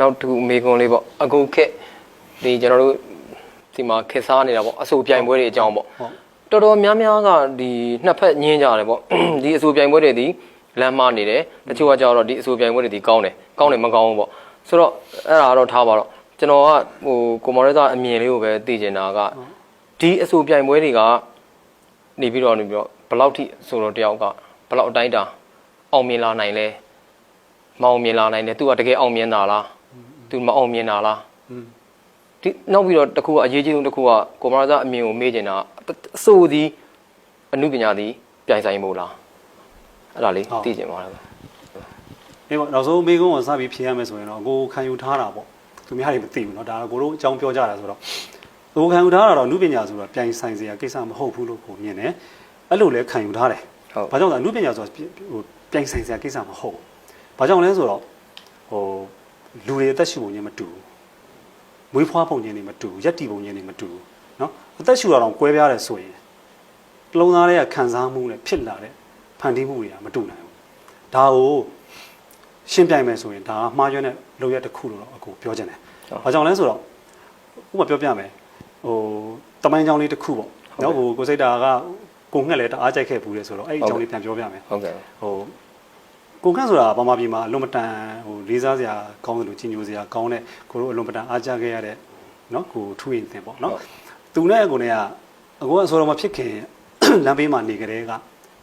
နောက်တစ်ခုအမေကွန်လေးပေါ့အခုခက်ဒီကျွန်တော်တို့ဒီမှာခက်စားနေတာပေါ့အဆိုပြိုင်ပွဲတွေအကြောင်းပေါ့ဟုတ်တော်တော်များများကဒီနှစ်ဖက်ညင်းကြတယ်ပေါ့ဒီအဆိုပြိုင်ပွဲတွေဒီလမ်းမနေတယ်တချို့ကကြတော့ဒီအဆိုပြိုင်ပွဲတွေဒီကောင်းတယ်ကောင်းတယ်မကောင်းဘူးပေါ့ဆိုတော့အဲ့ဒါကတော့ထားပါတော့ကျွန်တော်ကဟိုကိုမော်ရတာအမြင်လေးကိုပဲသိချင်တာကဒီအဆိုပြိုင်ပွဲတွေကနေပြီးတော့နေပြီးတော့ဘယ်လောက်ထိဆိုတော့တယောက်ကဘယ်လောက်အတိုင်းတာအောင်မြင်လာနိုင်လဲမအောင်မြင်လာနိုင်တယ်သူကတကယ်အောင်မြင်တာလား သူမအောင်မြင်တာလား อืม ဒီနောက်ပြီးတော့တစ်ခုကအရေးကြီးဆုံးတစ်ခုကကိုမရာဇအမြင်ကိုမေးချင်တာအဆိုသည်အမှုပညာသည်ပြိုင်ဆိုင်မို့လားအဲ့ဒါလေးသိချင်ပါတယ်ဗျ အေးပေါ့နောက်ဆုံးမေကုန်းကိုစပြီးဖြေရမယ်ဆိုရင်တော့ကိုခံယူထားတာပေါ့သူများတွေမသိဘူးเนาะဒါကကိုတို့အကြောင်းပြောကြတာဆိုတော့ကိုခံယူထားတာတော့လူပညာဆိုတော့ပြိုင်ဆိုင်စရာကိစ္စမဟုတ်ဘူးလို့ကိုမြင်တယ်အဲ့လိုလဲခံယူထားတယ် ဟုတ် ဘာကြောင့်လဲလူပညာဆိုတော့ဟိုပြိုင်ဆိုင်စရာကိစ္စမဟုတ်ဘူးဘာကြောင့်လဲဆိုတော့ဟို လူတွေအသက်ရှူပုံချင်းမတူဘူးမွေးဖွားပုံချင်းတွေမတူဘူးရက်တီပုံချင်းတွေမတူဘူးเนาะအသက်ရှူတာတော့ကွဲပြားတယ်ဆိုရင်တစ်လုံးသားတွေကခံစားမှုနဲ့ဖြစ်လာတဲ့ဖန်တီးမှုတွေကမတူနိုင်ဘူးဒါကိုရှင်းပြိုင်မယ်ဆိုရင်ဒါကမှားရွံ့တဲ့လုပ်ရက်တစ်ခုလို့တော့အခုပြောချင်တယ်ဘာကြောင့်လဲဆိုတော့ဥပမာပြောပြမယ်ဟိုတမိုင်းကြောင်းလေးတစ်ခုပေါ့နော်ဟိုကိုစိတ်တာကကိုငှက်လဲတအားကြိုက်ခဲ့ဘူးလေဆိုတော့အဲ့ဒီအကြောင်းလေးပြန်ပြောပြမယ် ဟုတ်ကဲ့ ဟို ကိုခန့်ဆိုတာဗမာပြည်မှာအလွန်မတန်ဟိုလေးစားစရာကောင်းတယ်လို့ချင်ညိုစရာကောင်းတဲ့ကိုတို့အလွန်မတန်အားကြခဲ့ရတဲ့နော်ကိုထူရင်တင်ပေါ့နော်သူနဲ့ကိုနဲ့ကအကိုကဆိုတော့မဖြစ်ခင်လမ်းဘေးမှာနေကြတဲ့က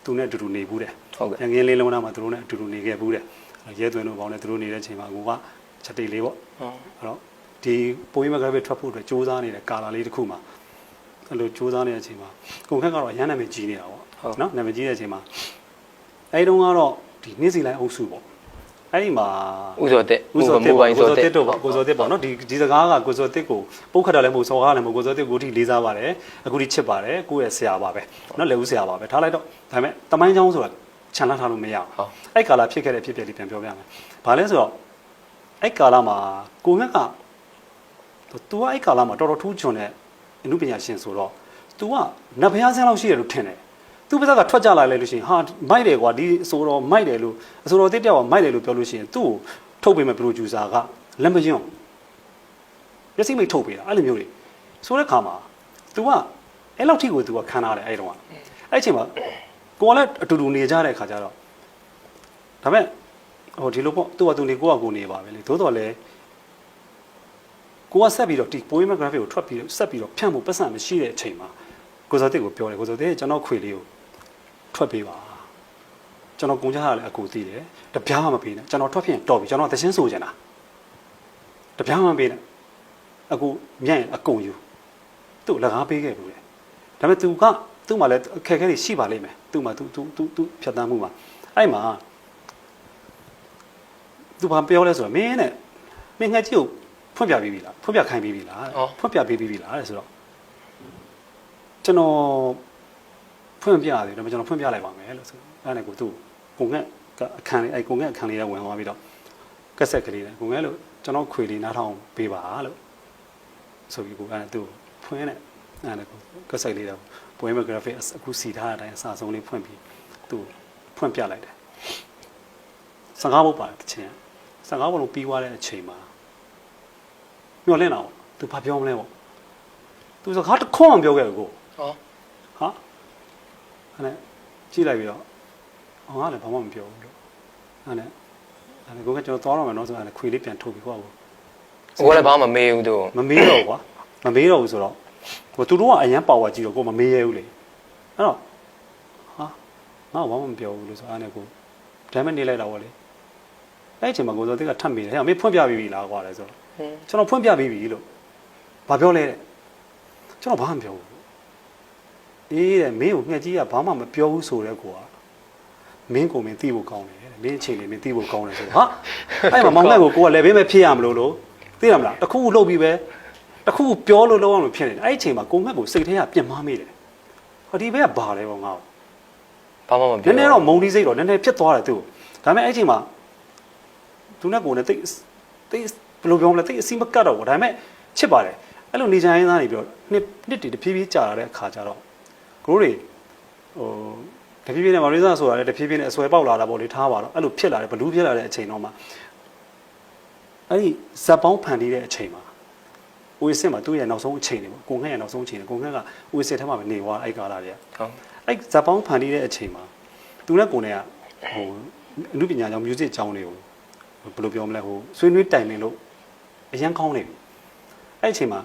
သူနဲ့အတူတူနေဘူးတဲ့ဟုတ်ကဲ့ငင်းလေးလုံးသားမှာသူတို့နဲ့အတူတူနေခဲ့ဘူးတဲ့ရဲသွင်းတို့ဘောင်းနဲ့သူတို့နေတဲ့အချိန်မှာကိုကချက်တိတ်လေးပေါ့အဲ့တော့ဒီပိုးရေးမကရက်ထွက်ဖို့အတွက်စူးစမ်းနေတဲ့ကာလာလေးတစ်ခုမှာအဲ့လိုစူးစမ်းနေတဲ့အချိန်မှာကိုခန့်ကတော့အရန်နာမည်ကြီးနေတာပေါ့နော်နာမည်ကြီးတဲ့အချိန်မှာအဲဒီတုန်းကတော့ ဒီနေ့စီလိုက်အုပ်စုပေါ့အဲ့ဒီမှာဥစောတက်ဦးစောတစ်မိုပေါ့ဘိုင်းကိုစောစောတက်တစ်တို့ပေါ့ကိုစောတစ်ပေါ့နော်ဒီဒီစကားကကိုစောတစ်ကိုပုတ်ခတ်တာလည်းမဟုတ်စောကားလည်းမဟုတ်ကိုစောတစ်ကိုအထိလေးစားပါတယ်အခုထိချစ်ပါတယ်ကိုယ့်ရဲ့ဆရာပါပဲနော်လက်ဦးဆရာပါပဲထားလိုက်တော့ဒါပေမဲ့တမိုင်းချောင်းဆိုတာခြံလှထားလို့မရဘူးဟုတ်အဲ့ကာလဖြစ်ခဲ့တဲ့ဖြစ်ပျက်လေးပြန်ပြောပြမယ်ဘာလဲဆိုတော့အဲ့ကာလမှာကိုငက်က तू ကအဲ့ကာလမှာတော်တော်ထူးချွန်တဲ့အမှုပညာရှင်ဆိုတော့ तू ကနတ်ဘုရားဆန်းလောက်ရှိတယ်လို့ထင်တယ် သူပါဇက်ကထွက်ကြလာလိုက်လို့ရှိရင်ဟာမိုက်တယ်ကွာဒီအဆိုတော်မိုက်တယ်လို့အဆိုတော်တစ်တောက်ကမိုက်တယ်လို့ပြောလို့ရှိရင်သူ့ကိုထုတ်ပေးမဲ့ producer ကလက်မယွန့်မျက်စိမိတ်ထုတ်ပေးတာအဲ့လိုမျိုးတွေဆိုတဲ့ခါမှာ तू ကအဲ့လောက်ထိကို तू ကခံထားတယ်အဲ့တုန်းကအဲ့အချိန်မှာကိုကလည်းအတူတူနေကြတဲ့ခါကျတော့ဒါပေမဲ့ဟိုဒီလိုပေါ့သူ့ကသူနေကိုကကိုနေပါပဲလေသို့တော်လည်းကိုကဆက်ပြီးတော့ဒီ poem graphic ကိုထွက်ပြီးတော့ဆက်ပြီးတော့ဖြန့်ဖို့ပတ်စံမရှိတဲ့အချိန်မှာကိုဇော်တစ်ကိုပြောတယ်ကိုဇော်တစ်ကျွန်တော်ခွေလေးကို ထွက်ပေးပါကျွန်တော်ကုန်ကြရလဲအကူသိတယ်တပြားမှမပေးနဲ့ကျွန်တော်ထွက်ဖြစ်တော့ပြီကျွန်တော်သရှင်းဆိုချင်တာတပြားမှမပေးနဲ့အကူမြန့်အကုန်ယူသူ့လကားပေးခဲ့ဘူးလေဒါပေမဲ့သူကသူ့မှာလည်းအခက်အခဲတွေရှိပါလိမ့်မယ်သူ့မှာသူသူသူသူဖြတ်တန်းမှုမှာအဲ့မှာသူဘာပြောလဲဆိုတော့မင်းနဲ့မင်းငှက်ကြီးကိုဖွင့်ပြပေးပြီလားဖွင့်ပြခိုင်းပေးပြီလားဖွင့်ပြပေးပြီလားတဲ့ဆိုတော့ကျွန်တော် ဖွင့်ပြရတယ်ဒါပေမဲ့ကျွန်တော်ဖွင့်ပြလိုက်ပါမယ်လို့ဆိုအဲ့ဒါနဲ့ကိုသူ့ကိုငှက်ကအခန်းလေးအဲ့ကိုငှက်အခန်းလေးကဝင်သွားပြီးတော့ကက်ဆက်ကလေးနဲ့ကိုငှက်လို့ကျွန်တော်ခွေလေးနားထောင်ပေးပါလို့ဆိုပြီးကိုအဲ့ဒါသူ့ကိုဖွင့်နဲ့အဲ့ဒါကိုကက်ဆက်လေးတော့ poem graphic အခုစီထားတဲ့အတိုင်းအစာဆုံးလေးဖွင့်ပြီးသူ့ဖွင့်ပြလိုက်တယ်စကားပုတ်ပါတယ်တချင်စကားပုတ်လုံးပြီးသွားတဲ့အချိန်မှာမျောလင့်တာပေါ့သူဘာပြောမလဲပေါ့သူစကားတစ်ခွန်းမှပြောခဲ့ဘူးကိုဟောဟာ အဲ့နဲ့ကြည့်လိုက်ပြီးတော့ဟောငါလည်းဘာမှမပြောဘူးလို့အဲ့နဲ့အဲ့နဲ့ကိုကကျွန်တော်သွားတော့မယ်နော်ဆိုအဲ့နဲ့ခွေလေးပြန်ထုတ်ပြီးကိုကဟိုကလည်းဘာမှမမေးဘူးသူမမေးတော့ဘူးကွာမမေးတော့ဘူးဆိုတော့ဟိုသူတို့ကအရန်ပါဝါကြည့်တော့ကိုမမေးရဘူးလေအဲ့တော့ဟာငါဘာမှမပြောဘူးလို့ဆိုအဲ့နဲ့ကိုဒါမှနေလိုက်တာပေါ့လေအဲ့အချိန်မှာကိုစောတိကထပ်မေးတယ်ဟဲ့မင်းဖွင့်ပြပြီးပြီလားကွာလဲဆိုတော့ဟင်းကျွန်တော်ဖွင့်ပြပေးပြီလို့ဘာပြောလဲတဲ့ကျွန်တော်ဘာမှမပြောဘူး အေးတဲ့မင်းကိုငှက်ကြီးကဘာမှမပြောဘူးဆိုတဲ့ကွာမင်းကိုမင်းသိဖို့ကောင်းတယ်တဲ့မင်းအချိန်လေးမင်းသိဖို့ကောင်းတယ်ဆိုတော့ဟာအဲ့မှာမောင်ငှက်ကိုကိုကလည်းဘေးမဲ့ဖြစ်ရမလို့လို့သိရမလားတခုခုလှုပ်ပြီးပဲတခုခုပြောလို့လုံးအောင်လို့ဖြစ်နေတယ်အဲ့ဒီအချိန်မှာကိုငှက်ကိုစိတ်ထဲကပြင်မမိတယ်ဟောဒီဘက်ကဘာလဲပေါ့ငါ့ကိုဘာမှမနပြောည်းနည်းတော့မုံဒီစိတ်တော့နည်းနည်းဖြစ်သွားတယ်သူ့ကိုဒါပေမဲ့အဲ့ဒီအချိန်မှာသူနဲ့ကိုယ်နဲ့တိတ်တိတ်ဘယ်လိုပြောမလဲတိတ်အစီမကတ်တော့ဘူးဒါပေမဲ့ချစ်ပါတယ်အဲ့လိုနေကြရင်းသားနေပြီးတော့နှစ်နှစ်တည်းတဖြည်းဖြည်းကြာလာတဲ့အခါကျတော့ ကိုတို့တွေဟိုတဖြည်းဖြည်းနဲ့မရိစာဆိုတာလည်းတဖြည်းဖြည်းနဲ့အစွဲပေါက်လာတာပေါ့လေထားပါတော့အဲ့လိုဖြစ်လာတယ်ဘလူးဖြစ်လာတဲ့အချိန်တော့မှအဲ့ဒီဇက်ပေါင်းဖန်တီးတဲ့အချိန်မှာဦးစစ်မှာသူ့ရဲ့နောက်ဆုံးအချိန်တွေပေါ့ကိုငှက်ရဲ့နောက်ဆုံးအချိန်တွေကိုငှက်ကဦးစစ်ထဲမှာပဲနေသွားအဲ့ကာလာတွေကဟုတ်အဲ့ဇက်ပေါင်းဖန်တီးတဲ့အချိန်မှာသူနဲ့ကိုနဲ့ကဟိုအမှုပညာကြောင့် music ကျောင်းတွေကိုဘယ်လိုပြောမလဲဟိုဆွေးနွေးတိုင်ပင်လို့အရန်ကောင်းနေပြီအဲ့အချိန်မှာ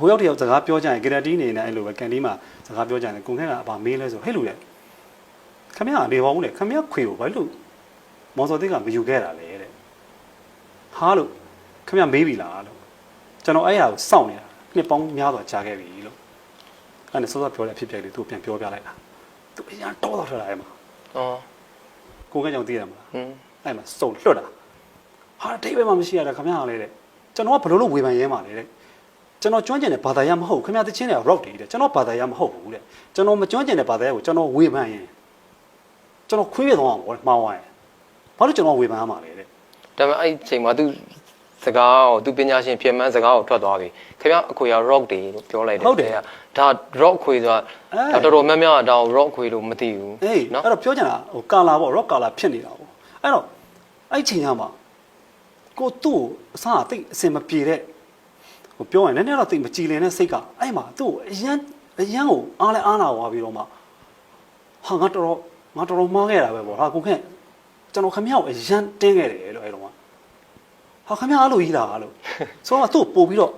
ဟိုရောက်တယောက်စကားပြောကြရင်ဂရတီနေနဲ့အဲ့လိုပဲကန်တီးမှာစကားပြောကြရင်ကိုငှက်ကအပါမေးလဲဆိုဟဲ့လူလေခမရနေပါဦးလေခမရခွေကိုဘာလို့မော်စော်သိကမယူခဲ့တာလဲတဲ့ဟာလို့ခမရမေးပြီလားလို့ကျွန်တော်အဲ့ဟာကိုစောင့်နေတာနှစ်ပေါင်းများစွာကြာခဲ့ပြီလို့အဲ့ဒါစောစောပြောတဲ့အဖြစ်အပျက်လေးသူပြန်ပြောပြလိုက်တာသူအရန်တောတော့ထွက်လာအဲ့မှာအော်ကိုငှက်ကြောင့်သိရမှာလားဟင်းအဲ့မှာစုံလွတ်တာဟာအတိတ်ပဲမှမရှိရတာခမရလေတဲ့ကျွန်တော်ကဘယ်လိုလုပ်ဝေဖန်ရဲမှာလဲတဲ့ ကျွန်တော်ကျွမ်းကျင်တဲ့ဘာသာရမဟုတ်ခမရတချင်းတွေက rock တွေတဲ့ကျွန်တော်ဘာသာရမဟုတ်ဘူးတဲ့ကျွန်တော်မကျွမ်းကျင်တဲ့ဘာသာရကိုကျွန်တော်ဝေဖန်ရင်ကျွန်တော်ခွေးပြသွားအောင်ပေါ့မှားသွားရင်ဘာလို့ကျွန်တော်ဝေဖန်ရမှာလဲတဲ့ဒါပေမဲ့အဲ့ဒီချိန်မှာ तू စကားကို तू ပညာရှင်ပြင်မှန်းစကားကိုထွက်သွားပြီခင်ဗျအခွေက rock တွေလို့ပြောလိုက်တယ်ဟုတ်တယ်ဒါ rock ခွေဆိုတာအဲဒါတော်တော်များများကဒါကို rock ခွေလို့မသိဘူးအေးနော်အဲ့တော့ပြောချင်တာဟိုကာလာပေါ့ rock ကာလာဖြစ်နေတာပေါ့အဲ့တော့အဲ့ချိန်ကမှကိုသူ့ကိုအစားအသိအစင်မပြေတဲ့ ဟိုပြောရင်လည်းနည်းနည်းတော့သိမကြည်လင်တဲ့စိတ်ကအဲ့မှာသူ့ကိုအရန်အရန်ကိုအားလဲအားနာသွားပြီးတော့မှဟာငါတော်တော်ငါတော်တော်မှားခဲ့တာပဲပေါ့ဟာကိုခန့်ကျွန်တော်ခမရကိုအရန်တင်းခဲ့တယ်လို့အဲ့တော့မှဟာခမရအဲ့လိုကြီးလားလို့ဆိုတော့သူ့ကိုပို့ပြီးတော့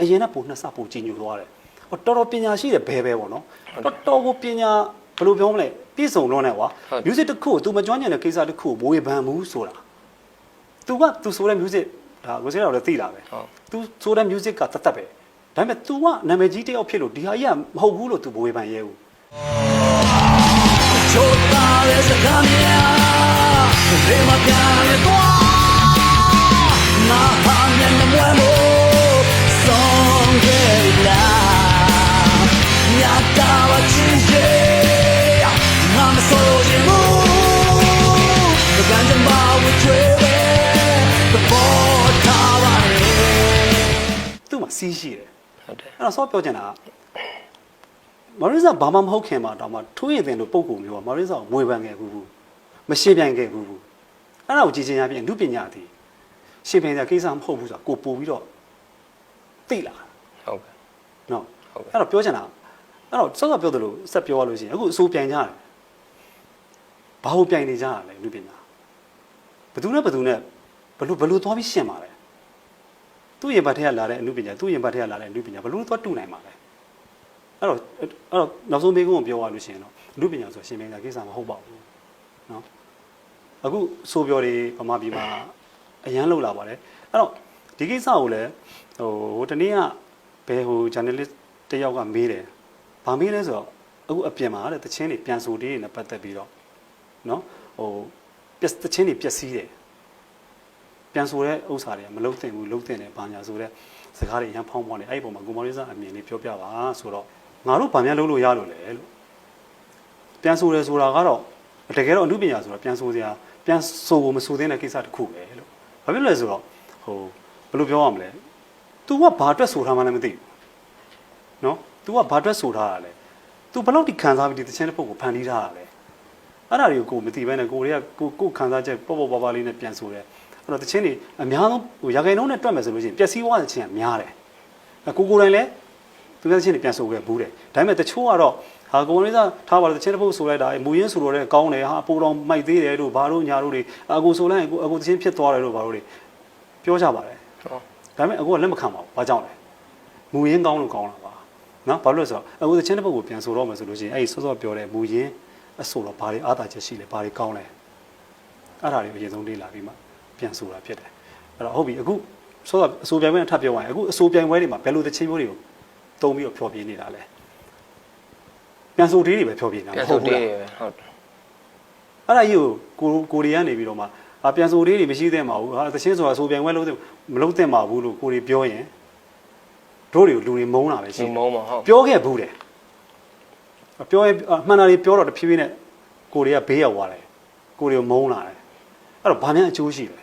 အရင်ကပို့နှစ်ဆပို့ကြည်ညိုသွားတယ်ဟောတော်တော်ပညာရှိတယ်ဘဲပဲပေါ့နော်တော်တော်ကိုပညာဘယ်လိုပြောမလဲပြည့်စုံတော့နဲ့ကွာ music တစ်ခုကို तू မကြွညံတဲ့ကိစ္စတစ်ခုကိုဘဝေဘန်ဘူးဆိုတာ तू က तू ဆိုတဲ့ music ဒါကိုစရာတော့သိတာပဲ ဟုတ် तू ဆိုတဲ့ music ကတတ်တတ်ပဲဒါပေမဲ့ तू ကနာမည်ကြီးတစ်ယောက်ဖြစ်လို့ဒီဟာကြီးကမဟုတ်ဘူးလို့ तू ဘဝေဘန်ရဲဘူး Chota de esa camina စီးရှိတယ်ဟုတ်တယ်အဲ့တော့ဆော့ပြောချင်တာကမာရီဇာဘာမှမဟုတ်ခင်မှာတော့မှထိုးရည်တင်လို့ပုံကူမျိုးကမာရီဇာကိုမွေပန်ခဲ့ဘူးဘူးမရှင်းပြန်ခဲ့ဘူးဘူးအဲ့ဒါကိုကြည်ချင်းရပြင်အမှုပညာသည်ရှင်းပြန်တဲ့ကိစ္စမဟုတ်ဘူးဆိုတာကိုပို့ပြီးတော့သိလာဟုတ်ကဲ့နော်ဟုတ်ကဲ့အဲ့တော့ပြောချင်တာအဲ့တော့စောစောပြောသလိုဆက်ပြောရလို့ရှိရင်အခုအစိုးပြန်ကြတယ်ဘာလို့ပြန်နေကြတာလဲလူပညာဘသူနဲ့ဘသူနဲ့ဘလို့ဘလို့သွားပြီးရှင်းပါလဲ သူ့ရင်ဘတ်ထဲကလာတဲ့အမှုပညာသူ့ရင်ဘတ်ထဲကလာတဲ့အမှုပညာဘလို့သွားတူနိုင်ပါလဲအဲ့တော့အဲ့တော့နောက်ဆုံးမေးခွန်းကိုပြောရလို့ရှိရင်တော့အမှုပညာဆိုရှင်းပြန်တာကိစ္စမဟုတ်ပါဘူးနော်အခုဆိုပြောတွေဗမာပြည်မှာအရန်လောက်လာပါတယ်အဲ့တော့ဒီကိစ္စကိုလည်းဟိုဟိုတနေ့ကဘယ်ဟို journalist တယောက်ကမေးတယ်။ဘာမေးလဲဆိုတော့အခုအပြင်မှာတဲ့တချင်းတွေပြန်ဆိုတေးတွေနဲ့ပတ်သက်ပြီးတော့နော်ဟိုပြက်တချင်းတွေပျက်စီးတယ်။ ပြန်ဆိုတဲ့ဥစ္စာတွေကမလုံးသင့်ဘူးလုံးသင့်တယ်ဘာညာဆိုတဲ့စကားတွေအရင်ဖောင်းဖောင်းနေအဲ့ဒီပုံမှာကိုမော်ရီစာအမြင်လေးပြောပြပါဆိုတော့ငါတို့ဗာမြန်လုံးလို့ရလို့လေလို့ပြန်ဆိုတယ်ဆိုတာကတော့တကယ်တော့အမှုပညာဆိုတော့ပြန်ဆိုစရာပြန်ဆိုဖို့မဆိုသင့်တဲ့ကိစ္စတစ်ခုပဲလို့ဘာဖြစ်လို့လဲဆိုတော့ဟိုဘယ်လိုပြောရမလဲ तू ကဘာအတွက်ဆိုထားမှလည်းမသိဘူးနော် तू ကဘာအတွက်ဆိုထားတာလဲ तू ဘယ်လောက်ထိခံစားပြီးဒီတခြင်းတစ်ပုတ်ကိုဖန်တီးထားတာလဲအဲ့ဒါတွေကိုကိုမသိဘဲနဲ့ကိုတွေကကိုကိုခံစားချက်ပေါ့ပေါ့ပါပါလေးနဲ့ပြန်ဆိုတယ် အဲ့တော့တခြင်းတွေအများဆုံးဟိုရာဂိန်နှုန်းနဲ့တွက်မယ်ဆိုလို့ရှိရင်ပျက်စီးသွားတဲ့ခြင်းကများတယ်အကိုကိုယ်တိုင်လည်းသူများတခြင်းတွေပြန်ဆိုခဲ့ဘူးတယ်ဒါပေမဲ့တချို့ကတော့ဟာကိုယ်လေးစားထားပါလို့တခြင်းတစ်ပုတ်ဆိုလိုက်တာမူရင်းဆိုတော့တဲ့ကောင်းတယ်ဟာအပူတော်မိုက်သေးတယ်တို့ဘာလို့ညာတို့တွေအကိုဆိုလိုက်ရင်ကိုအကိုတခြင်းဖြစ်သွားတယ်တို့ဘာလို့တွေပြောကြပါတယ်ဟောဒါပေမဲ့အခုကလက်မခံပါဘူး။ဘာကြောင့်လဲ။မူရင်းကောင်းလို့ကောင်းတာပါ။နော်ဘာလို့လဲဆိုတော့အခုသချင်းတစ်ပုတ်ကိုပြန်ဆိုတော့မယ်ဆိုလို့ရှိရင်အဲ့ဒီစောစောပြောတဲ့မူရင်းအဆိုတော့ဘာတွေအားသာချက်ရှိလဲဘာတွေကောင်းလဲ။အဲ့ဒါတွေကိုအရင်ဆုံးလေ့လာပြီးမှ ပြန်ဆိုတာဖြစ်တယ်။အဲ့တော့ဟုတ်ပြီအခုစောစောအဆိုပြိုင်ပွဲနဲ့ထပ်ပြောရရင်အခုအဆိုပြိုင်ပွဲတွေမှာဘယ်လိုသချင်းမျိုးတွေကိုတုံးပြီးတော့ဖျော်ပြနေတာလဲ။ပြန်ဆိုတေးတွေပဲဖျော်ပြနေတာပြန်မဆိုဟုတ်ဘူးတေးလားတွေပဲဟုတ်တယ်။အဲ့ဒါကြီးကိုကိုကိုရီးယားနေပြီးတော့မှအပြန်ဆိုတေးတွေမရှိသင့်ပါဘူး။ဟာသချင်းဆိုတာအဆိုပြိုင်ပွဲလုံးမလုံးသင့်ပါဘူးလို့ကိုရီပြောရင်တို့တွေကိုလူတွေမုန်းတာပဲရှိဒီတယ်မုံမဟုတ်ပြောခဲ့ဘူးတယ်ပြောရင်အမှန်တရားတွေပြောတော့တဖြည်းဖြည်းနဲ့ကိုတွေကဘေးရောက်သွားတယ်ကိုတွေကိုမုန်းလာတယ်အဲ့တော့ဘာမှအကျိုးရှိလဲ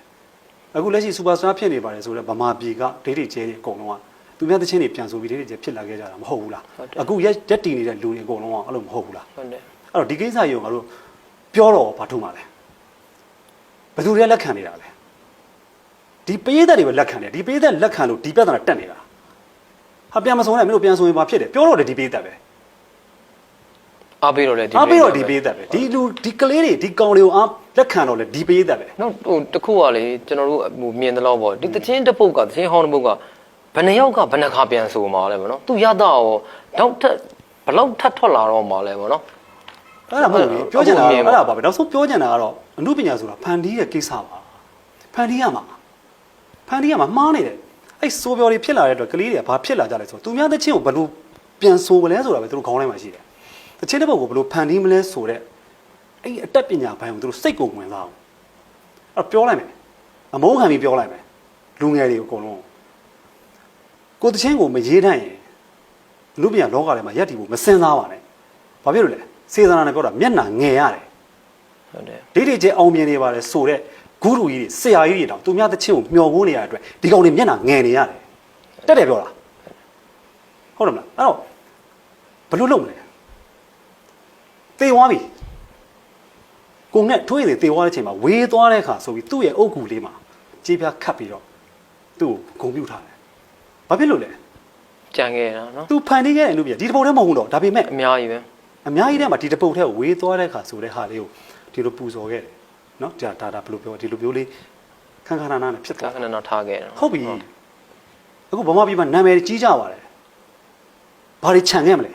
အခုလက်ရှိစူပါစတာဖြစ်နေပါတယ်ဆိုတော့ဗမာပြည်ကဒိတ်တွေကျဲတွေအကုန်လုံးကသူများသချင်းတွေပြန်ဆိုပြီးဒိတ်တွေကျဲဖြစ်လာခဲ့ကြတာမဟုတ်ဘူးလားအခုရက်တက်တည်နေတဲ့လူတွေအကုန်လုံးကအဲ့လိုမဟုတ်ဘူးလားဟုတ်တယ်အဲ့တော့ဒီကိစ္စကြီးကိုငါတို့ပြောတော့ဘာထုံးပါလဲဘယ်သူတွေကလက်ခံနေတာလဲဒီပေးသက်တွေပဲလက်ခံတယ်ဒီပေးသက်လက်ခံလို့ဒီပြဿနာတက်နေတာဟာပြန်မဆုံးနဲ့မင်းတို့ပြန်ဆိုရင်ဘာဖြစ်တယ်ပြောတော့တယ်ဒီပေးသက်ပဲ အားပေးတော့လေဒီအားပေးတော့ဒီပေးသက်ပဲဒီလူဒီကလေးတွေဒီကောင်တွေကိုအားလက်ခံတော့လေဒီပေးသက်ပဲနောက်ဟိုတခုကလေကျွန်တော်တို့ဟိုမြင်တယ်လို့ပေါ့ဒီတချင်းတစ်ပုတ်ကတချင်းဟောင်းတစ်ပုတ်ကဘယ်နှယောက်ကဘယ်နှခါပြန်ဆိုမှာလဲဗောနော်သူရတာရောတော့ထက်ဘယ်လောက်ထပ်ထွက်လာတော့မှာလဲဗောနော်အဲ့ဒါမဟုတ်ဘူးပြောချင်တာအခုမြကင်ပါအဲ့ဒါပါပဲနောက်ဆုံးပြောချင်တာကတော့အမှုပညာဆိုတာဖန်တီးရဲ့ကိစ္စပါဖန်တီးရမှာဖန်တီးရမှာမှားနေတယ်အဲ့စိုးပြောတွေဖြစ်လာတဲ့အတွက်ကလေးတွေကဘာဖြစ်လာကြလဲဆိုတော့သူများတဲ့ချင်းကိုဘယ်လိုပြန်ဆိုမလဲဆိုတာပဲသူတို့ခေါင်းထဲမှာရှိတယ် တချင်းတဲ့ဘုတ်ကိုဘယ်လိုဖန်တီးမလဲဆိုတဲ့အဲ့ဒီအတတ်ပညာဘိုင်းကိုသူတို့စိတ်ကိုဝင်သွားအောင်အဲ့တော့ပြောလိုက်မယ်အမုန်းခံပြီးပြောလိုက်မယ်လူငယ်တွေအကုန်လုံးကိုယ်တချင်းကိုမရေးတတ်ရင်လူပညာလောကထဲမှာရက်တီဖို့မစင်စားပါနဲ့ဘာဖြစ်လို့လဲစေတနာနဲ့ပြောတာမျက်နှာငယ်ရတယ်ဟုတ်တယ်ဒိဋ္ဌိကျအောင်မြင်နေပါလေဆိုတော့ဂုရုကြီးတွေဆရာကြီးတွေတောင်သူများတစ်ချင်းကိုမျှော်ဖို့နေရတဲ့အတွက်ဒီကောင်တွေမျက်နှာငယ်နေရတယ်တက်တယ်ပြောတာဟုတ်တယ်မလားအဲ့တော့ဘယ်လိုလုပ်မလဲ သေသွားပြီကိုငှက်ထွေးတွေသေသွားတဲ့အချိန်မှာဝေးသွားတဲ့အခါဆိုပြီးသူ့ရဲ့အုတ်ဂူလေးမှာကြေးပြားခတ်ပြီးတော့သူ့ကိုဂုံပြူထားတယ်ဘာဖြစ်လို့လဲကြံခဲ့တာနော်သူဖန်တီးခဲ့တဲ့အလုပ်ပြဒီတစ်ပုတ်တည်းမဟုတ်ဘူးတော့ဒါပေမဲ့အများကြီးပဲအများကြီးထဲမှာဒီတစ်ပုတ်ထဲကိုဝေးသွားတဲ့အခါဆိုတဲ့ဟာလေးကိုဒီလိုပူဇော်ခဲ့တယ်နော်ဒါဒါဒါဘယ်လိုပြောဒီလိုမျိုးလေးခန်းခန်းနာနာနဲ့ဖြစ်ကသွားခဏနာထားခဲ့တာဟုတ်ပြီအခုဗမာပြည်မှာနာမည်ကြီးကြပါတယ်ဘာတွေခြံခဲ့မလဲ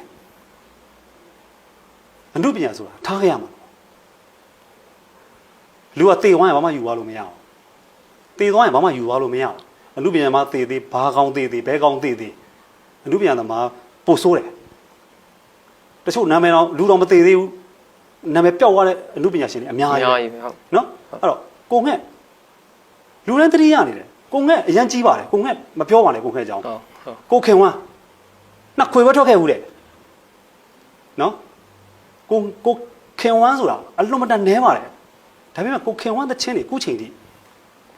အမှုပညာဆိုတာထားခဲ့ရမှာလူကတေသွားရင်ဘာမှယူသွားလို့မရအောင်တေသွားရင်ဘာမှယူသွားလို့မရအောင်အမှုပညာမှာတေသေးဘာကောင်းတေသေးဘဲကောင်းတေသေးအမှုပညာသမားပို့ဆိုးတယ်တချို့နာမည်တော့လူတော်မသေးသေးဘူးနာမည်ပျောက်သွားတဲ့အမှုပညာရှင်တွေအများအကြီးများပဲကြီးပဲဟုတ်နော်အဲ့တော့ကိုငှက်လူတိုင်းတတိယနေတယ်ကိုငှက်အရန်ကြီးပါတယ်ကိုငှက်မပြောပါနဲ့ကိုငှက်ကြောင်းဟုတ်ဟုတ်ကိုခင်ဝမ်းနှစ်ခွေပဲထွက်ခဲ့ဘူးတဲ့နော် ကိုကိုခင်ဝမ်းဆိုတာအလွန်မတန်နဲပါတယ်ဒါပေမဲ့ကိုခင်ဝမ်းတဲ့ချင်းတွေအခုချိန်ထိ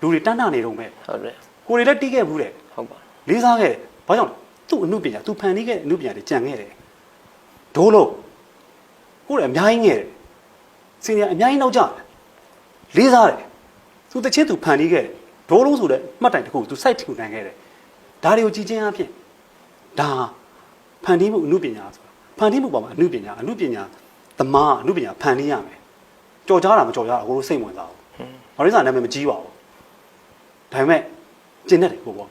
လူတွေတန်းတာနေတော့မဲ့ဟုတ်တယ်ကိုတွေလည်းတီးခဲ့ဘူးတဲ့ဟုတ်ပါလေးစားခဲ့တယ်ဘာကြောင့်လဲသူ့အမှုပညာသူဖန်တီးခဲ့တဲ့အမှုပညာတွေကြံခဲ့တယ်ဒိုးလို့ကိုယ်လည်းအများကြီးငယ်တယ်စင်ရအများကြီးနောက်ကျတယ်လေးစားတယ်သူတစ်ချင်းသူဖန်တီးခဲ့တယ်ဒိုးလုံးဆိုတဲ့မှတ်တိုင်တစ်ခုသူစိုက်ထူနိုင်ခဲ့တယ်ဒါတွေကိုကြည်ချင်းအဖြစ်ဒါဖန်တီးမှုအမှုပညာဆိုတာဖန်တီးမှုပေါ်မှာအမှုပညာအမှုပညာ သမားအမှုပညာဖန်တီးရမယ်ကြော်ကြားတာမကြော်ကြားတာကိုလိုစိတ်ဝင်စားဘူးဘာလို့လဲဆိုတော့နာမည်မကြီးပါဘူးဒါပေမဲ့ကျင့်တတ်တယ်ကိုပေါ့